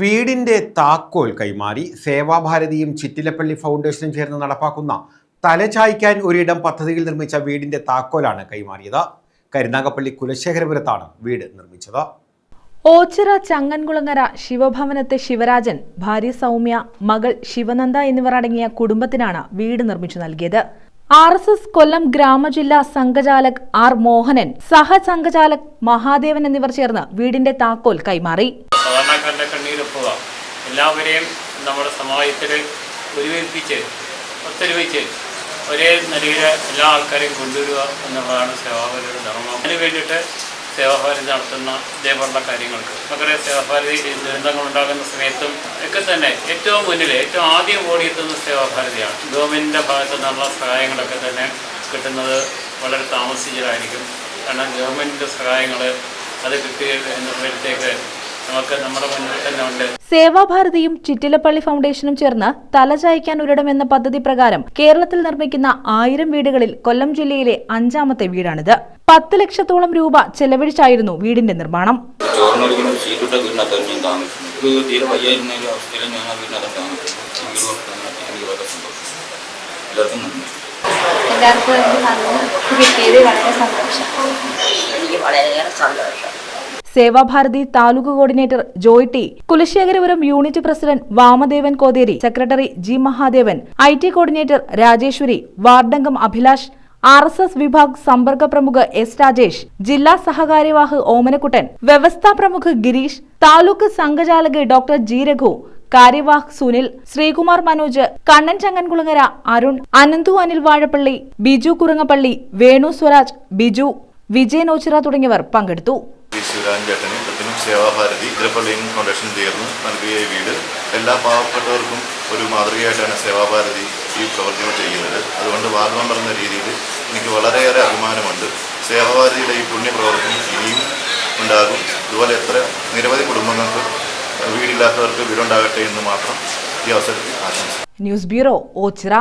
വീടിന്റെ താക്കോൽ കൈമാറി സേവാഭാരതിയും ചിറ്റിലപ്പള്ളി ഫൗണ്ടേഷനും ചേർന്ന് നടപ്പാക്കുന്ന തലചായ്ക്കാൻ ഒരിടം പദ്ധതിയിൽ നിർമ്മിച്ച വീടിന്റെ താക്കോലാണ് കൈമാറിയത്. കരുനാഗപ്പള്ളി കുലശേഖരപുരത്താണ് വീട് നിർമ്മിച്ചത്. ഓച്ചിറ ചങ്ങൻകുളങ്ങര ശിവഭവനത്തെ ശിവരാജൻ ഭാര്യ സൗമ്യ മകൾ ശിവനന്ദ എന്നിവർ അടങ്ങിയ കുടുംബത്തിനാണ് വീട് നിർമ്മിച്ചു നൽകിയത്. ആർ എസ് എസ് കൊല്ലം ഗ്രാമജില്ലാ സംഘചാലക് ആർ മോഹനൻ സഹസംഘചാലക് മഹാദേവൻ എന്നിവർ ചേർന്ന് വീടിന്റെ താക്കോൽ കൈമാറി. സാധാരണക്കാരന്റെ കണ്ണീരൊപ്പുക. എല്ലാവരെയും നമ്മുടെ സമാജത്തിൽ ഒരുമിപ്പിച്ച് ഒത്തൊരുമിച്ച് ഒരേ നിലയിൽ എല്ലാ ആൾക്കാരെയും കൊണ്ടുവരിക എന്നുള്ളതാണ് സേവാഭാരതിയുടെ ധർമ്മം. അതിന് വേണ്ടിയിട്ട് സേവാഭാരതി നടത്തുന്ന ഇതേപോലുള്ള കാര്യങ്ങൾക്ക്. നമുക്കറിയാം സേവാഭാരതി ദുരന്തങ്ങൾ ഉണ്ടാകുന്ന സമയത്തും ഒക്കെ തന്നെ ഏറ്റവും മുന്നിൽ ഏറ്റവും ആദ്യം ഓടിയെത്തുന്ന സേവാഭാരതിയാണ്. ഗവൺമെന്റിന്റെ ഭാഗത്തു നിന്നുള്ള സഹായങ്ങളൊക്കെ തന്നെ കിട്ടുന്നത് വളരെ താമസിച്ചതായിരിക്കും കാരണം ഗവൺമെന്റിന്റെ സഹായങ്ങൾ അത് കിട്ടുക എന്നുള്ളതിലേക്ക് നമുക്ക് നമ്മുടെ മുന്നിൽ തന്നെ ഉണ്ട്. സേവാഭാരതിയും ചിറ്റിലപ്പള്ളി ഫൗണ്ടേഷനും ചേർന്ന് തലചായ്ക്കാൻ ഒരിടം എന്ന പദ്ധതി പ്രകാരം കേരളത്തിൽ നിർമ്മിക്കുന്ന ആയിരം വീടുകളിൽ കൊല്ലം ജില്ലയിലെ അഞ്ചാമത്തെ വീടാണിത്. പത്ത് ലക്ഷത്തോളം രൂപ ചെലവഴിച്ചായിരുന്നു വീടിന്റെ നിർമ്മാണം. എല്ലാവർക്കും എനിക്ക് നന്ദി. കിട്ടിയത് വളരെ സന്തോഷം. എനിക്ക് വളരെയേറെ സന്തോഷം. Seva Bharati taluk coordinator Joy T Kulasekharapuram unit president Vamadevan Kotheri secretary G Mahadevan I T coordinator Rajeswari വാർഡംഗം Abhilash R S S വിഭാഗ് സമ്പർക്ക പ്രമുഖ് എസ് രാജേഷ് ജില്ലാ സഹകാര്യവാഹ് ഓമനക്കുട്ടൻ വ്യവസ്ഥാ പ്രമുഖ് ഗിരീഷ് താലൂക്ക് സംഘചാലക് ഡോക്ടർ ജി രഘു കാര്യവാഹ് സുനിൽ ശ്രീകുമാർ മനോജ് കണ്ണൻ ചങ്ങൻകുളങ്ങര അരുൺ അനന്തു അനിൽ വാഴപ്പള്ളി ബിജു കുറുങ്ങപ്പള്ളി വേണു സ്വരാജ് ബിജു വിജയൻ ഓച്ചിറ തുടങ്ങിയവർ പങ്കെടുത്തു. ശിവരാജൻ ചേട്ടനും കൃത്യനും സേവാഭാരതി തിരുപ്പള്ളിയും ഫൗണ്ടേഷൻ ചേർന്ന് നൽകിയ ഈ വീട് എല്ലാ പാവപ്പെട്ടവർക്കും ഒരു മാതൃകയായിട്ടാണ് സേവാഭാരതി ഈ പ്രവർത്തികൾ ചെയ്യുന്നത്. അതുകൊണ്ട് വാർഡ് മെമ്പർ എന്ന രീതിയിൽ എനിക്ക് വളരെയേറെ അഭിമാനമുണ്ട്. സേവാഭാരതിയുടെ ഈ പുണ്യപ്രവർത്തനം ഇനിയും ഉണ്ടാകും. അതുപോലെ എത്ര നിരവധി കുടുംബങ്ങൾക്ക് വീടില്ലാത്തവർക്ക് വീടുണ്ടാകട്ടെ എന്ന് മാത്രം ഈ അവസരത്തിൽ ആശംസിക്കും ന്യൂസ് ബ്യൂറോ ഓച്ചിറ.